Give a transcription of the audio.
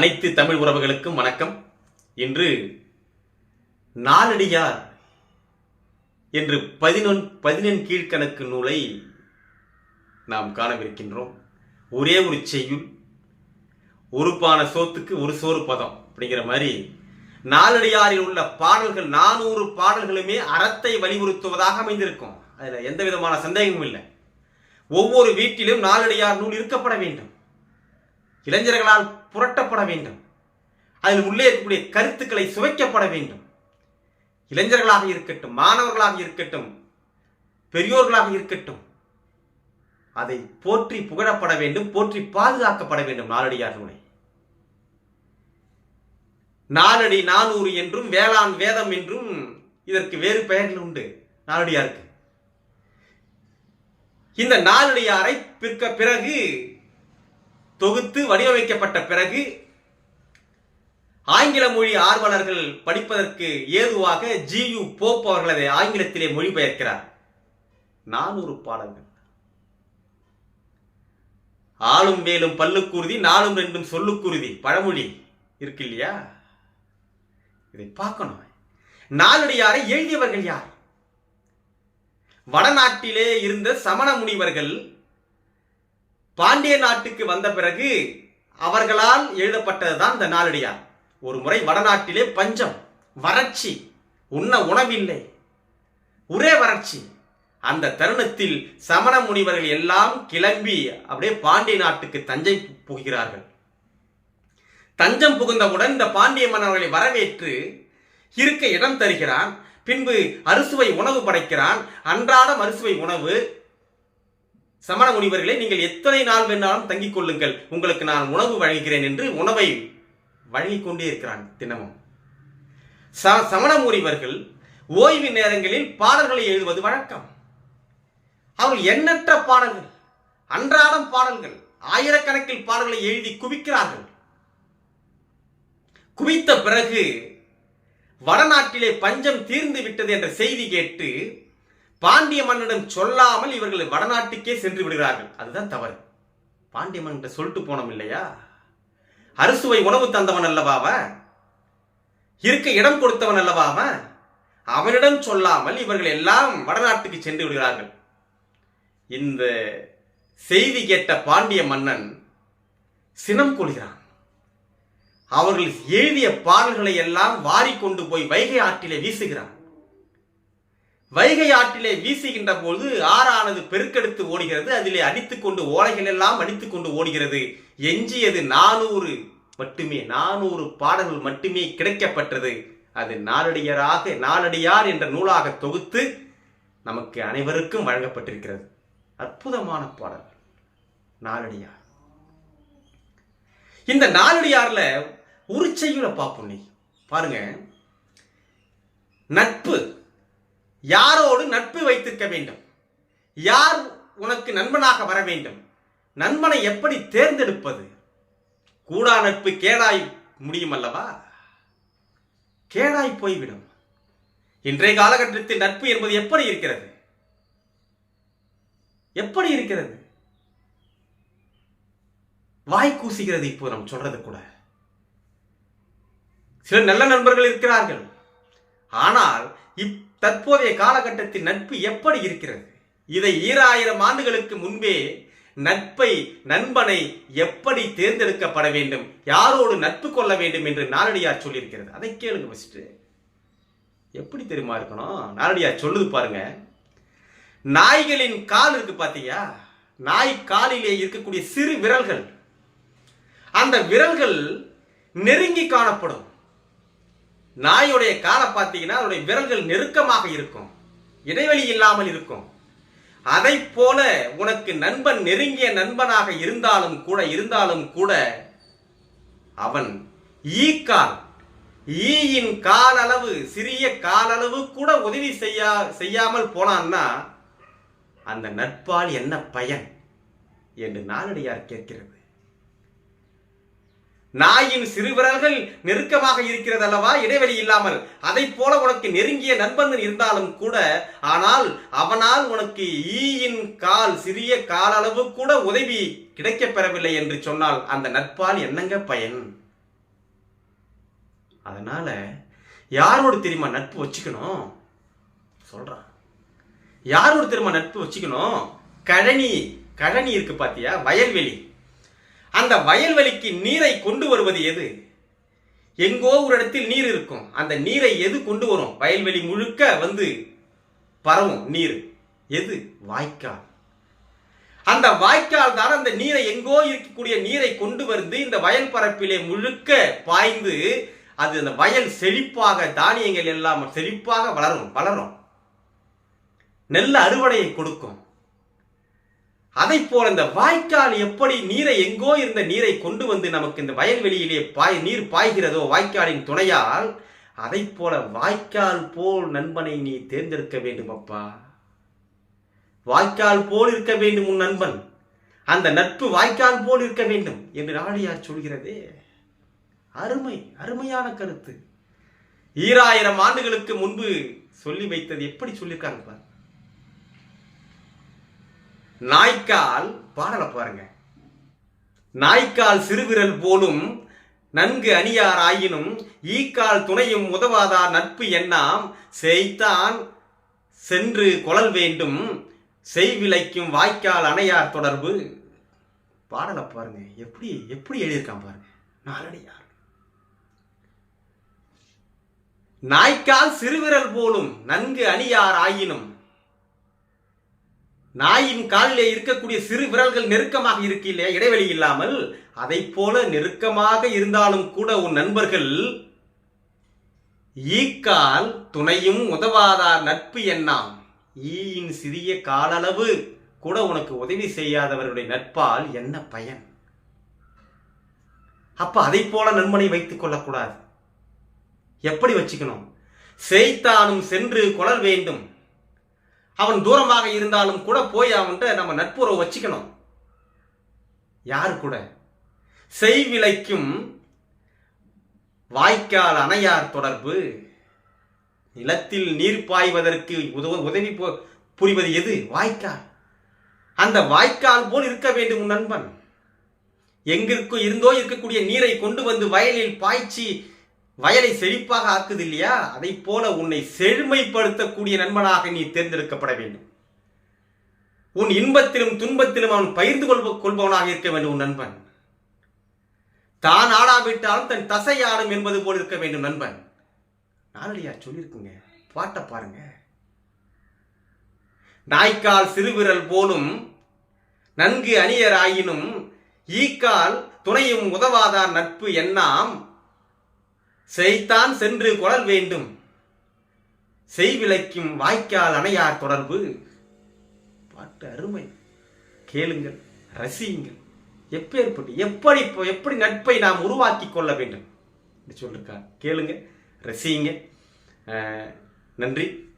அனைத்து தமிழ் உறவுகளுக்கும் வணக்கம். இன்று நாலடியார் என்று பதினொன் பதினெண் கீழ்கணக்கு நூலை நாம் காணவிருக்கின்றோம். ஒரே ஒரு செய்யுள் ஒரு பான சோத்துக்கு ஒரு சோறு பதம் அப்படிங்கிற மாதிரி நாலடியாரில் உள்ள பாடல்கள் நானூறு பாடல்களுமே அறத்தை வலியுறுத்துவதாக அமைந்திருக்கும். அதில் எந்த விதமான சந்தேகமும் இல்லை. ஒவ்வொரு வீட்டிலும் நாலடியார் நூல் இருக்கப்பட வேண்டும். இளைஞர்களால் புரட்டப்பட வேண்டும். அதில் உள்ளே இருக்கக்கூடிய கருத்துக்களை சுவைக்கப்பட வேண்டும். இளைஞர்களாக இருக்கட்டும் மாணவர்களாக இருக்கட்டும் பெரியோர்களாக இருக்கட்டும் அதை போற்றி புகழப்பட வேண்டும் போற்றி பாதுகாக்கப்பட வேண்டும் நாலடியார் நாலடி நானூறு என்றும் வேளாண் வேதம் என்றும் இதற்கு வேறு பெயர்கள் உண்டு நாலடியாருக்கு இந்த நாலடியாரை பிற்க பிறகு தொகுத்து வடிவமைக்கப்பட்ட பிறகு ஆங்கில மொழி ஆர்வலர்கள் படிப்பதற்கு ஏதுவாக ஜி யு போப் அவர்கள் அதை ஆங்கிலத்திலே மொழிபெயர்க்கிறார். நானூறு பாடல்கள். ஆளும் வேலும் பல்லுக்குருதி நாளும் ரெண்டும் சொல்லுக்குருதி பழமொழி இருக்கு இல்லையா? இதை பார்க்கணும். நாளடியாரை எழுதியவர்கள் யார்? வடநாட்டிலே இருந்த சமண முனிவர்கள் பாண்டிய நாட்டுக்கு வந்த பிறகு அவர்களால் எழுதப்பட்டதுதான் இந்த நாளடியார். ஒரு முறை வடநாட்டிலே பஞ்சம் வறட்சி உண்ண உணவில்லை. ஒரே வறட்சி. அந்த தருணத்தில் சமண முனிவர்கள் எல்லாம் கிளம்பி அப்படியே பாண்டிய நாட்டுக்கு தஞ்சை புகிறார்கள் தஞ்சம் புகுந்தவுடன் இந்த பாண்டிய மன்னர்களை வரவேற்று இருக்க இடம் தருகிறான். பின்பு அறுசுவை உணவு படைக்கிறான். அன்றாடம் அறுசுவை உணவு சமண முனிவர்களை நீங்கள் எத்தனை நாள் வேணாலும் தங்கிக் கொள்ளுங்கள். உங்களுக்கு நான் உணவு வழங்குகிறேன் என்று உணவை வழங்கிக் கொண்டே இருக்கிறான் தினமும். ச- சமண முனிவர்கள் ஓய்வு நேரங்களில் பாடல்களை எழுதுவது வழக்கம். அவர்கள் எண்ணற்ற பாடல்கள் அன்றாடம் பாடல்கள் ஆயிரக்கணக்கில் பாடல்களை எழுதி குவிக்கிறார்கள். குவித்த பிறகு வடநாட்டிலே பஞ்சம் தீர்ந்து விட்டது என்ற செய்தி கேட்டு பாண்டிய மன்னனிடம் சொல்லாமல் இவர்கள் வடநாட்டுக்கே சென்று விடுகிறார்கள். அதுதான் தவறு. பாண்டிய மன்னன் சொல்லிட்டு போனோம் இல்லையா? அறுசுவை உணவு தந்தவன் அல்லவாவ இருக்க இடம் கொடுத்தவன் அல்லவா அவனிடம் சொல்லாமல் இவர்கள் எல்லாம் வடநாட்டுக்கு சென்று விடுகிறார்கள். இந்த செய்தி கேட்ட பாண்டிய மன்னன் சினம் கொள்கிறான். அவர்கள் எழுதிய பாடல்களை எல்லாம் வாரிக்கொண்டு போய் வைகை ஆற்றிலே வீசுகிறான். வைகை ஆற்றிலே வீசுகின்ற போது ஆறானது பெருக்கெடுத்து ஓடுகிறது. அதிலே அடித்துக்கொண்டு ஓலைகள் எல்லாம் அடித்துக்கொண்டு ஓடுகிறது. எஞ்சியது நானூறு மட்டுமே நானூறு பாடல்கள் மட்டுமே கிடைக்கப்பட்டது. அது நாலடியராக நாலடியார் என்ற நூலாக தொகுத்து நமக்கு அனைவருக்கும் வழங்கப்பட்டிருக்கிறது. அற்புதமான பாடல். நாலடியார் இந்த நாலடியார்ல ஒரு பார்ப்போம் நீ. பாருங்க. நட்பு. யாரோடு நட்பு வைத்திருக்க வேண்டும்? யார் உனக்கு நண்பனாக வர வேண்டும்? நண்பனை எப்படி தேர்ந்தெடுப்பது? கூடா நட்பு கேடாய் முடியும் அல்லவா கேடாய் போய்விடும். இன்றைய காலகட்டத்தில் நட்பு என்பது எப்படி இருக்கிறது? எப்படி இருக்கிறது? வாய் கூசுகிறது இப்போ நாம் சொல்றது கூட. சில நல்ல நண்பர்கள் இருக்கிறார்கள். ஆனால் இப் தற்போதைய காலகட்டத்தில் நட்பு எப்படி இருக்கிறது? இதை ஈராயிரம் ஆண்டுகளுக்கு முன்பே நட்பை நண்பனை எப்படி தேர்ந்தெடுக்கப்பட வேண்டும்? யாரோடு நட்பு கொள்ள வேண்டும் என்று நாலடியார் சொல்லியிருக்கிறது. அதை கேளுங்க ஃபஸ்ட்டு எப்படி தெரியுமா இருக்கணும்? நாரடியார் சொல்லுது பாருங்க. நாய்களின் கால் இருக்கு பார்த்தீங்க நாய் காலிலே இருக்கக்கூடிய சிறு விரல்கள். அந்த விரல்கள் நெருங்கி காணப்படும். நாயுடைய காலை பார்த்தீங்கன்னா அதனுடைய விரல்கள் நெருக்கமாக இருக்கும். இடைவெளி இல்லாமல் இருக்கும். அதை போல உனக்கு நண்பன் நெருங்கிய நண்பனாக இருந்தாலும் கூட இருந்தாலும் கூட அவன் ஈக்கால் ஈயின் காலளவு சிறிய காலளவு கூட உதவி செய்யா செய்யாமல் போனான்னா அந்த நட்பால் என்ன பயன்? என்று நாளடியார் கேட்கிறது. நாயின் சிறுவிரல்கள் நெருக்கமாக இருக்கிறது அல்லவா இடைவெளி இல்லாமல். அதை போல உனக்கு நெருங்கிய நண்பன் இருந்தாலும் கூட ஆனால் அவனால் உனக்கு ஈயின் கால் சிறிய கால் அளவு கூட உதவி கிடைக்கப் பெறவில்லை என்று சொன்னால் அந்த நட்பால் என்னங்க பயன்? அதனால யாரோடு தெரியுமா நட்பு வச்சுக்கணும்? சொல்றான். யாரோடு தெரியுமா நட்பு வச்சுக்கணும்? கழனி கழனி இருக்கு பாத்தியா? வயல்வெளி. அந்த வயல்வெளிக்கு நீரை கொண்டு வருவது எது? எங்கோ ஒரு இடத்தில் நீர் இருக்கும். அந்த நீரை எது கொண்டு வரும்? வயல்வெளி முழுக்க வந்து பரவும் நீர். எது? வாய்க்கால். அந்த வாய்க்கால் தான் அந்த நீரை எங்கோ இருக்கக்கூடிய நீரை கொண்டு வந்து இந்த வயல் பரப்பிலே முழுக்க பாய்ந்து அது அந்த வயல் செழிப்பாக தானியங்கள் எல்லாம் செழிப்பாக வளரும் வளரும். நெல் அறுவடையை கொடுக்கும். அதை போல இந்த வாய்க்கால் எப்படி நீரை எங்கோ இருந்த நீரை கொண்டு வந்து நமக்கு இந்த வயல்வெளியிலே பாய் நீர் பாய்கிறதோ வாய்க்காலின் துணையால் அதை போல வாய்க்கால் போல் நண்பனை நீ தேர்ந்தெடுக்க வேண்டும் அப்பா. வாய்க்கால் போல் இருக்க வேண்டும் உன் நண்பன். அந்த நட்பு வாய்க்கால் போல் இருக்க வேண்டும் என்று நாடியார் சொல்கிறதே. அருமை அருமையான கருத்து. ஈராயிரம் ஆண்டுகளுக்கு முன்பு சொல்லி வைத்தது எப்படி சொல்லியிருக்காங்க பாரு. நாய்க்கால் பாடலை பாருங்க. நாய்க்கால் சிறுவிரல் போலும் நன்கு அணியார் ஆயினும் ஈக்கால் துணையும் உதவாதார் நட்பு எண்ணாம். செய்தான் சென்று கொழல் வேண்டும் செய்விலைக்கும் வாய்க்கால் அணையார் தொடர்பு. பாடலை பாருங்க. எப்படி எப்படி எழுதியிருக்கான் பாருங்க. நாலடியார் நாய்க்கால் சிறுவிரல் போலும் நன்கு அணியார் ஆயினும் நாயின் காலிலே இருக்கக்கூடிய சிறு விரல்கள் நெருக்கமாக இருக்கில்லையா? இடைவெளி இல்லாமல். அதை போல நெருக்கமாக இருந்தாலும் கூட உன் நண்பர்கள் ஈக்கால் துணையும் உதவாதார் நட்பு எண்ணாம் ஈயின் சிறிய காலளவு கூட உனக்கு உதவி செய்யாதவருடைய நட்பால் என்ன பயன்? அப்ப அதை போல நண்பனை வைத்துக் கொள்ளக்கூடாது. எப்படி வச்சுக்கணும்? செய்தானும் சென்று கொளல் வேண்டும். அவன் தூரமாக இருந்தாலும் கூட போய் அவன்கிட்ட நம்ம நட்புறவு வச்சுக்கணும். யாரு கூட? செய்விலைக்கும் வாய்க்கால் அணையார் தொடர்பு. நிலத்தில் நீர் பாய்வதற்கு உதவ உதவி பு- புரிவது எது? வாய்க்கால். அந்த வாய்க்கால் போல் இருக்க வேண்டும் உன் நண்பன். எங்கிருக்கோ இருந்தோ இருக்கக்கூடிய நீரை கொண்டு வந்து வயலில் பாய்ச்சி வயலை செழிப்பாக ஆக்குது இல்லையா அதை போல உன்னை செழுமைப்படுத்தக்கூடிய நண்பனாக நீ தேர்ந்தெடுக்கப்பட வேண்டும். உன் இன்பத்திலும் துன்பத்திலும் அவன் பகிர்ந்து கொள்வ கொள்பவனாக இருக்க வேண்டும் உன் நண்பன். தான் ஆடாவிட்டாலும் தன் தசை ஆடும் என்பது போல் இருக்க வேண்டும் நண்பன். நாளடியா சொல்லியிருக்குங்க. பாட்டை பாருங்க. நாய்க்கால் சிறுவிரல் போலும் நன்கு அணியராயினும் ஈக்கால் துணையும் உதவாதார் நட்பு எண்ணாம் செய்தான் சென்று குழல் வேண்டும். செய்விளைக்கும் வாய்க்கால் அணையார் தொடர்பு. பாட்டு அருமை. கேளுங்கள் ரசியுங்கள். எப்பேற்பட்டு எப்படி எப்படி நட்பை நாம் உருவாக்கி கொள்ள வேண்டும்? என்று சொல்லிருக்கார். கேளுங்க ரசியுங்க நன்றி.